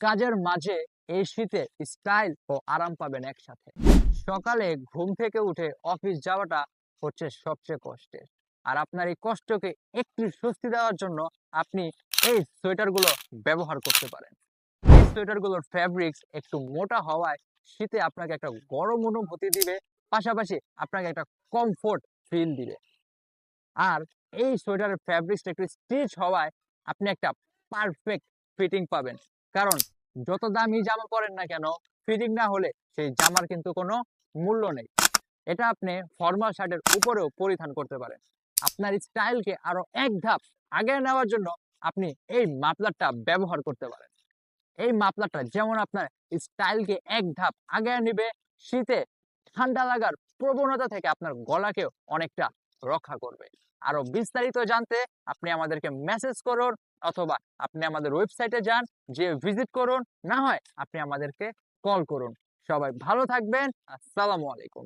কাজের মাঝে এই শীতে স্টাইল ও আরাম পাবেন একসাথে। সকালে ঘুম থেকে উঠে অফিস যাওয়াটা হচ্ছে সবচেয়ে কষ্টের। আর আপনার এই কষ্টকে একটু স্বস্তি দেওয়ার জন্য আপনি এই সোয়েটারগুলো ব্যবহার করতে পারেন। এই সোয়েটারগুলোর ফ্যাব্রিক্স একটু মোটা হওয়ায় শীতে আপনাকে একটা গরম অনুভূতি দিবে, পাশাপাশি আপনাকে একটা কমফোর্ট ফিল দিবে। আর এই সোয়েটারের ফ্যাব্রিক্সটা একটু স্টিচ হওয়ায় আপনি একটা পারফেক্ট ফিটিং পাবেন। কারণ যত দামি জামা পরেন না কেন, ফিটিং না হলে সেই জামার কিন্তু কোনো মূল্য নেই। এটা আপনি ফর্মাল শার্টের উপরেও পরিধান করতে পারেন। আপনার স্টাইলকে আরও এক ধাপ আগে নেওয়ার জন্য আপনি এই মাফলারটা ব্যবহার করতে পারেন। এই মাফলারটা যেমন আপনার স্টাইলকে এক ধাপ আগে নেবে, শীতে ঠান্ডা লাগার প্রবণতা থেকে আপনার গলাকেও অনেকটা রক্ষা করবে। আরও বিস্তারিত জানতে আপনি আমাদেরকে মেসেজ করুন অথবা আপনি আমাদের ওয়েবসাইটে যান যে ভিজিট করুন, না হয় আপনি আমাদেরকে কল করুন। সবাই ভালো থাকবেন, আসসালামু আলাইকুম।